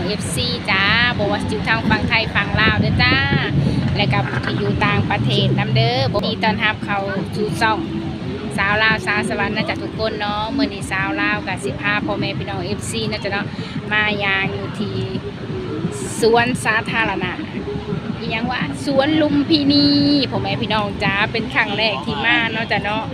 องเอฟซีจ้าบอกว่าอยู่ทางฝั่งไทยฝั่งลาวเด้อจ้า และกับที่อยู่ต่างประเทศน้ำเด้อบอกดีตอนรับเขาสู่ซ่องสาวลาวสาวสวรรค์นะจ๊ะทุกคนเนาะเมื่อนี้สาวลาวกับสิพาพ่อแม่พี่น้องเอฟซีนะจ๊ะเนาะมายางอยู่ที่สวนสาธารณะอียังว่าสวนลุมพินีพ่อแม่พี่น้องจ้าเป็นครั้งแรกที่มาเนาะจ้ะเนาะ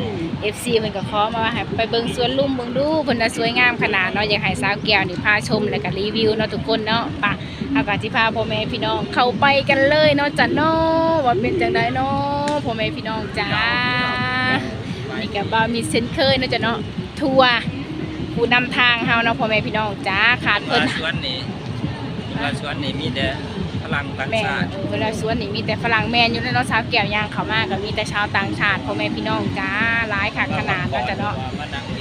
เอฟซีเพิ่นก็ขอมาว่าให้ไปเบิ่งสวนลุ่มเบิ่งดูเพิ่นน่ะสวยงามขนาดเนาะอยากให้สาวแก้วนี่พาชมแล้วก็รีวิวเนาะทุกคนเนาะปะเอาก็สิพาพ่อแม่พี่น้องเข้าไปกันเลยเนาะจ้ะเนาะว่าเป็นจังไดเนาะพ่อแม่พี่น้องจ้านี่ก็บ่มีเส้นเคยเนาะจ้ะเนาะทัวร์ผู้นำทางเฮาเนาะพ่อแม่พี่น้องจ้าขาดเวเพิ่นสวนนี่สวนนี่มีแต่ พลังต่างแม่ชาติ เออเวลาสวนนี่มีแต่ฝรั่งแม่นอยู่ในเนาะสาวแก้วยางเขามาก็มีแต่ชาวต่างชาติพ่อแม่พี่น้องจ้าหลายคักขนาดเนาะจ้ะเนาะ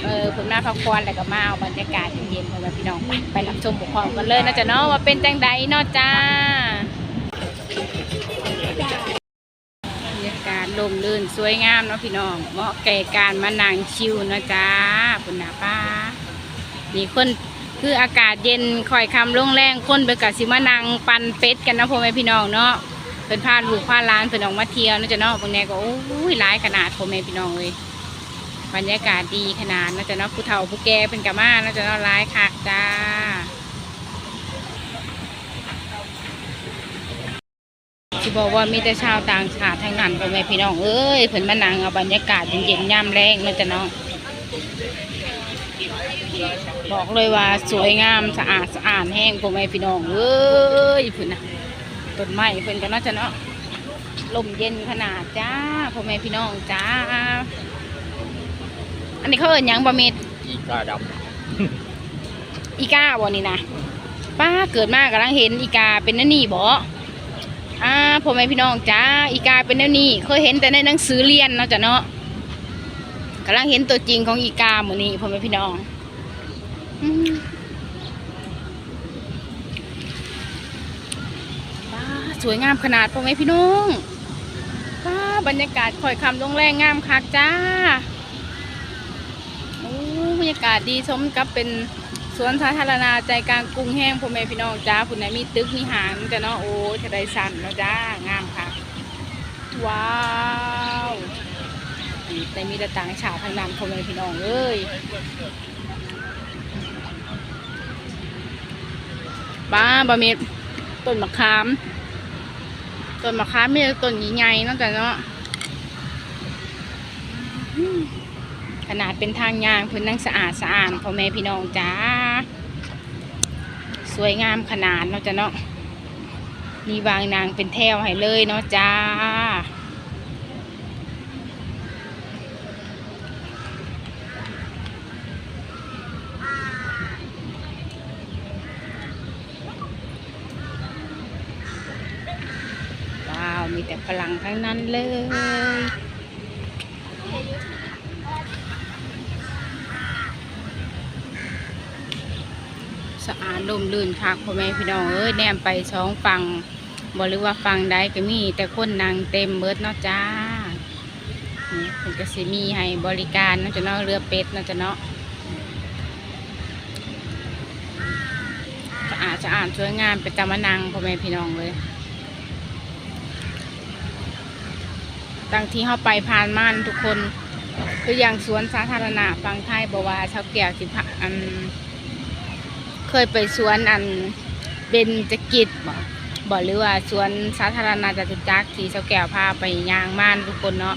เออคุณแม่พักผ่อนแล้วก็มาเอาบรรยากาศเย็นๆของพี่น้องไปไปรับชมบุคคลกันเลยนะจ๊ะเนาะว่าเป็นจังใดเนาะจ้าบรรยากาศลมลื่นสวยงามเนาะพี่น้องเหมาะแก่การมานั่งชิวเนาะจ้าคุณนาป้านี่คน คืออากาศเย็นคอยคำลงแรงคนไปกับสิมานังปันเป็ดกันนะพ่อแม่พี่น้องเนาะเป็นพาลูกพาล้านเป็นออกมาเที่ยวเนาะจะเนาะพวกนี้ก็โอ้ยหลายขนาดพ่อแม่พี่น้องเลยบรรยากาศดีขนาดนะจ๊ะเนาะผู้เฒ่าผู้แก่เป็นกามานะจ๊ะเนาะร้ายคักจ้าที่บอกว่ามีแต่ชาวต่างชาติทั้งนั้นพ่อแม่พี่น้องเอ้ยเพิ่นมานั่งเอาบรรยากาศเย็นๆย่ำแรงนะจ๊ะเนาะ บอกเลยว่าสวยงามสะอาดสะอาดแห้งพ่อแม่พี่น้องเอ้ยเพิ่นนะต้นไม้เพิ่นก็เนาะจ๊ะเนาะลมเย็นขนาดจ้าพ่อแม่พี่น้องจ้า อันนี้เขาเอิญยังบะเม็ดอีกาดอีกาบ่นี่นะป้าเกิดมากกำลังเห็นอีกาเป็นนั่นนี่บ่อ่าพ่อแม่พี่น้องจ้าอีกาเป็นนั่นนี่เคยเห็นแต่ในหนังสือเรียนเนาะจ้ะเนาะกำลังเห็นตัวจริงของอีกาหมือนี้พ่อแม่พี่น้องอืมป้า สวยงามขนาดพ่อแม่พี่น้องป้าบรรยากาศคอยคำลงแรงงามคักจ้าโอ้บรรยากาศดีสมกับเป็นสวนสาธารณะใจกลางกรุงแห้งพ่อแม่พี่น้องจ้าผู้ไหนมีตึกมีหางจ้ะเนาะโอ้ทะเลสันเนาะจ้างามค่ะ ว้าวนี่แต่มีแต่ต่างชาติทางนั้นพ่อแม่พี่น้องเอ้ย บ้าบะเม็ดต้นมะขาม ต้นมะขามมีแต่ต้นใหญ่ๆเนาะจ้ะเนาะขนาดเป็นทางยางพื้นนั่งสะอาดสะอาดพ่อแม่พี่น้องจ้า สวยงามขนาดเนาะจ้ะเนาะมีวางนางเป็นแถวให้เลยเนาะจ้า มีแต่พลังทั้งนั้นเลย สะอาดลมลื่นคักพ่อแม่พี่น้องเอ้ยแนมไปสองฝั่งบหรือว่าฝั่งใดก็มี แต่คนนางเต็มเบิดเนาะจ้านี่เป็นกสิมีให้บริการนาะจะเนาะเรือเป็ดนาะจะเนาะสะอาดสะอาดสวยงามเป็นตามนังพ่อแม่พี่น้องเลย ตั้งที่เข้าไปผ่านม่านทุกคน คืออย่างสวนสาธารณะฝั่งไทยบอกว่าชาวแก้วสิพะอัน เคยไปสวนอันเบนจกิจบ่บ่หรือว่าสวนสาธารณะจตุจักรที่เสาแก้วพาไปย่างม่านทุกคนเนาะ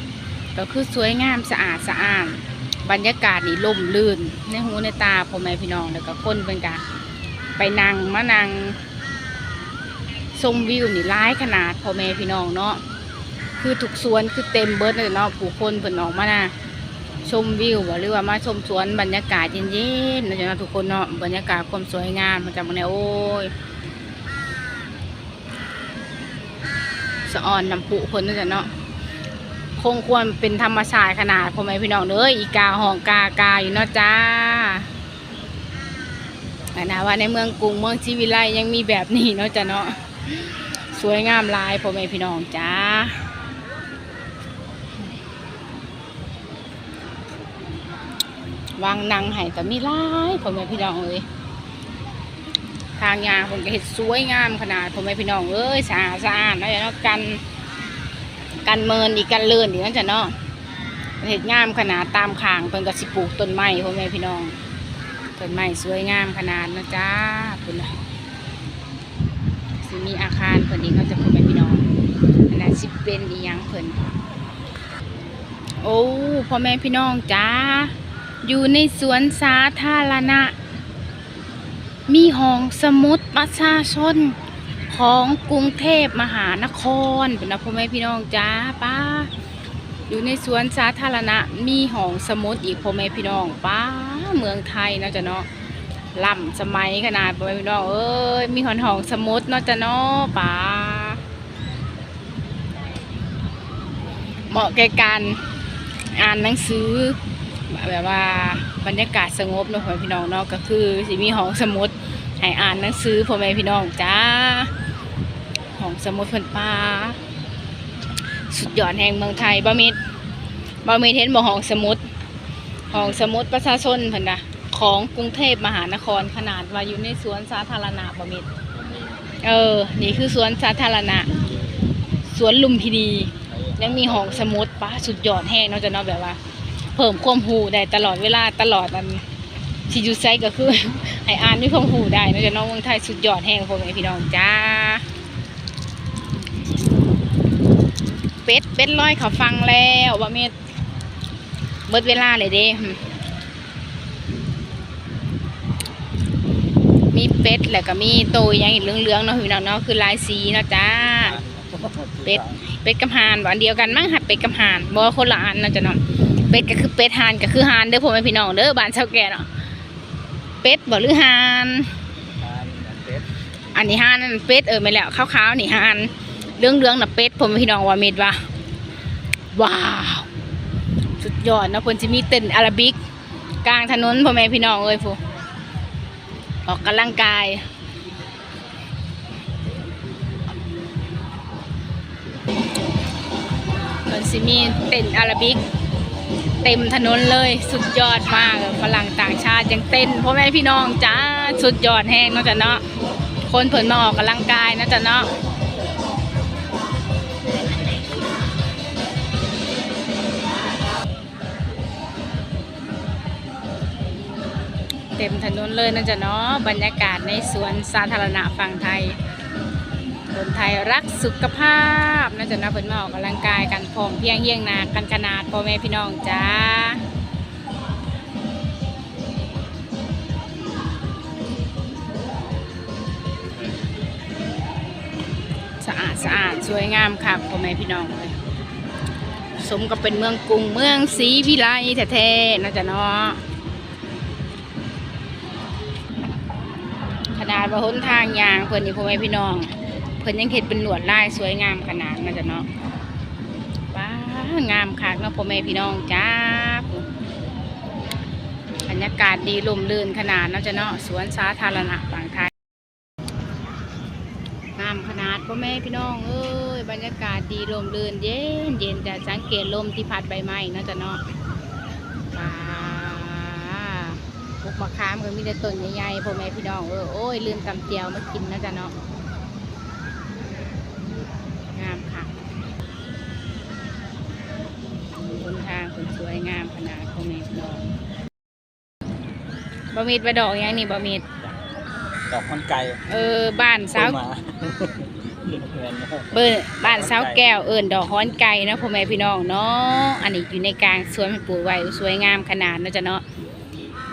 ก็คือสวยงามสะอาดสะอาดบรรยากาศนี่ล่มลื่นในหูในตาพ่อแม่พี่น้องแล้วก็คนเป็นกะไปนั่งมานั่งชมวิวนี่ร้ายขนาดพ่อแม่พี่น้องเนาะ คือทุกสวนคือเต็มเบิดเลยเนาะผู้คนเพิ่นออกมานะชมวิวหรือว่ามาชมสวนบรรยากาศเย็นๆนะจ๊ะทุกคนเนาะบรรยากาศความสวยงามมาจากมันเนี่ยโอ้ยสะออนน้ำพุคนนั่นแหละเนาะคงควรเป็นธรรมชาติขนาดพ่อแม่พี่น้องเด้ออีกาห้องกากาอยู่เนาะจ้านะว่าในเมืองกรุงเมืองชีวิไลยังมีแบบนี้เนาะจ้ะเนาะสวยงามลายพ่อแม่พี่น้องจ้า วางนังให้ก็มีหลายพ่อแม่พี่น้องเอ้ยทางยางเพิ่นก็เฮ็ดสวยงามขนาดพ่อแม่พี่น้องเอ้ยสะอาดสะอาดเนาะจ้ะเนาะกันกันเมินอีกกันเลื่อนอีกนั่นจ้ะเนาะเฮ็ดงามขนาดตามขางเพิ่นก็สิปลูกต้นไม้พ่อแม่พี่น้องต้นไม้สวยงามขนาดนะจ้าพุ่นะสิมีอาคารเพิ่นอีกเนาจะพ่อแม่พี่น้องอันนั้นสิเป็นอีหยังเพิ่นโอ้พ่อแม่พี่น้องจ้า อยู่ในสวนสาธารณะ มีห้องสมุดประชาชนของกรุงเทพมหานครเป็นนะพ่อแม่พี่น้องจ้าป้า อยู่ในสวนสาธารณะ มีห้องสมุดอีกพ่อแม่พี่น้องป้าเมืองไทยนาะจ้ะเนาะล่ำสมัยขนาดพ่อแม่พี่น้องเอ้ยมีห้องห้องสมุดเนาะจ้ะเนาะป้าเหมาะแก่การอ่านหนังสือ แบบว่าบรรยากาศสงบเนาะพ่อแม่พี่น้องเนาะก็คือสิมีห้องสมุดให้อ่านหนังสือพ่อแม่พี่น้องจ้าห้องสมุดเพิ่นป้าสุดยอดแห่งเมืองไทยบ่มีบ่มีเห็นบ่ห้องสมุดห้องสมุดประชาชนเพิ่นนะของกรุงเทพมหานครขนาดว่าอยู่ในสวนสาธารณะบ่มีเออ นี่คือสวนสาธารณะ สวนลุมพินียังมีห้องสมุดป้าสุดยอดแห้งเนาะจะเนาะแบบว่า เพิ่มความหูได้ตลอดเวลาตลอดอันที่อยู่ไซก็คือให้อ่านด้วยความหูได้เนาะจะเนาะเมืองไทยสุดยอดแห้งพ่อแม่พี่น้องจ้า เป็ดเป็ดร้อยเขาฟังแล้วว่าเม็ดเบิดเวลาเลยเด้หึมีเป็ดแล้วก็มีโตวอยังอีกเหลืองๆเนาะพี่น้องเนาะคือลายสีเนาะจ้า เป็ดเป็ดกับห่านบ่อันเดียวกันมั้งหัดเป็ดกับห่านบ่คนละอันเนาะจ้ะเนาะ เป็ดก็คือเป็ดหานก็คือหานเด้อพ่อแม่พี่น้องเด้อบ้านชาวแก่เนาะเป็ดบ่หรือหานอันนี้หานนั่นเป็ดเออไม่แล้วขาวๆนี่หานเรื่องเรื่องๆน่ะเป็ดพ่อแม่พี่น้องว่าเม็ดว่าว้าวสุดยอดนะเพิ่นสิมีเต้นอาราบิก กลางถนนพ่อแม่พี่น้องเอ้ยผู้ออกกำลังกายมันสิมีเต้นอาราบิก เต็มถนนเลยสุดยอดมากฝรั่งต่างชาติยังเต้นพ่อแม่พี่น้องจ้าสุดยอดแห้งเนาจะเนาะคนเพิ่นมาออกกำลังกายเนาะจ้ะเนาะเต็มถนนเลยเนาะจ้ะเนาะบรรยากาศในสวนสาธารณะฝั่งไทย คนไทยรักสุขภาพน่าจะนับเพิ่นมาออกกำลังกายกันพร้อมเพียงเยี่ยงนากันขนาดพ่อแม่พี่น้องจ้าสะอาดสะอาดสวยงามค่ะพ่อแม่พี่น้องเลยสมกับเป็นเมืองกรุงเมืองศรีวิไลแท้ๆน่าจะเนาะขนาดว่าหนทางยางเพิ่นนี่พ่อแม่พี่น้อง เพิ่นยังเห็ดเป็นหลวดลายสวยงามขนาดนั้นจ้ะเนาะว้างามคักเนาะพ่อแม่พี่น้องจ้าบรรยากาศดีลมลื่นขนาดเนาะจ้ะเนาะสวนสาธารณะฝั่งไทยงามขนาดพ่อแม่พี่น้องเอ้ยบรรยากาศดีลมลื่นเย็นเย็นจะสังเกตลมที่พัดใบไม้เนาะจ้ะเนาะว้าปลูกมะขามก็มีแต่ต้นใหญ่ๆพ่อแม่พี่น้องเออโอ้ยลืมตำเจียวมากินนาะจ้ะเนาะ งามขนาดคอมเมนต์ดอกบะมีดไปดอกยังนี่บะมีดดอกมันไก่เออบ้านสาวหมาเบอร์บ้านสาวแก้วเอิญดอกฮ้อนไก่เนาะพ่อแม่พี่น้องเนาะอันนี้อยู่ในกลางสวนมันปลูกไว้สวยงามขนาดเนาะจ้ะเนาะ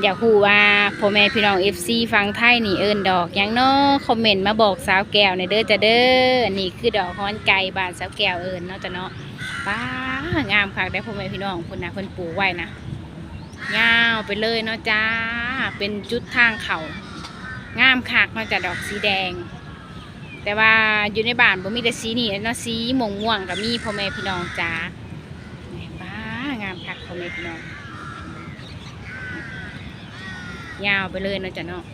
อยากฮู้ว่าพ่อแม่พี่น้อง FC ฟังไทยนี่เอิญดอกยังเนาะคอมเมนต์มาบอกสาวแก้วในเด้อจะเด้ออันนี้คือดอกฮ้อนไก่บานสาวแก้วเอิญเนาะจ้ะเนาะป้างามคักได้พ่อแม่พี่น้องคนนะคนปลูกไว้นะยาวไปเลยเนาะจ้าเป็นจุดทางเขางามคักเนาะจ้ะดอกสีแดง แต่ว่าอยู่ในบ้านบ่มีแต่สีนี่เนาะสีม่วงม่วงๆก็มีพ่อแม่พี่น้องจ้าป้างามคักพ่อแม่พี่น้อง ยาวไปเลยนะจ้ะเนาะ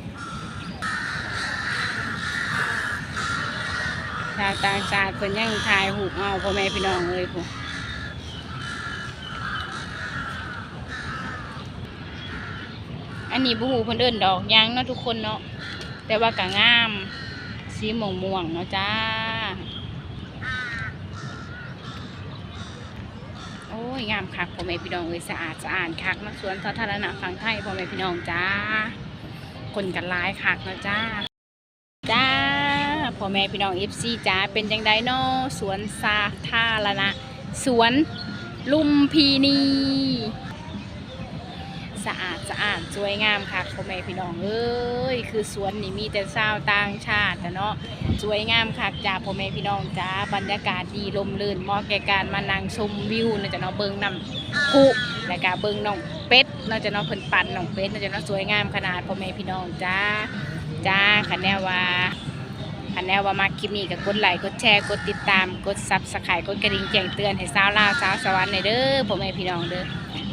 ชาวต่างชาติเพิ่นยังถ่ายรูเอาพ่อแม่พี่น้องเลยพุ่นอันนี้บูฮูเพิ่นเดินดอกยางเนาะทุกคนเนาะแต่ว่าก็งามสีม่วงม่วงๆเนาะจ้า โอ้ ยงามคักพ่อแม่พี่น้องเอ้ยสะอาดสะอาดคักนักสวนสาธารณะฝั่งไทยพ่อแม่พี่น้องจ้า คนกันหลายคักนะจ้า จ้าพ่อแม่พี่น้องเอฟซีจ้าเป็นจังไดเนาะสวนสาธารณะ สวนลุมพีนี สะอาดสะอาดสวยงามค่ะพ่อแม่พี่น้องเอ้ยคือสวนนี่มีแต่ชาวต่างชาติเนาะสวยงามค่ะจ้าพ่อแม่พี่น้องจ้าบรรยากาศดีลมลื่นเหมาะแก่การมานั่งชมวิวนะจ้ะเนาะเบิ่งน้ำพุและก็เบิ่งน้องเป็ดเนาะจะเนาะเพิ่นปั่นน้องเป็ดเนาะจะเนาะสวยงามขนาดพ่อแม่พี่น้องจ้าจ้าคันแนวว่าอันแนวว่ามาคลิปนี้ก็กดไลค์กดแชร์กดติดตามกดซับสไครต์กดกระดิ่งแจ้งเตือนให้สาวลาวสาวสวรรค์ในเด้อพ่อแม่พี่น้องเด้อ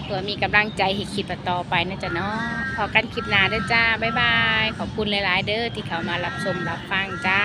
พื่อมีกำลังใจให้คลิปต่อไปนะจ๊ะเนาะพอกันคลิปหน้าเด้อจ้า บ๊ายบาย ขอบคุณหลาย ๆ เด้อที่เขามารับชมรับฟังจ้า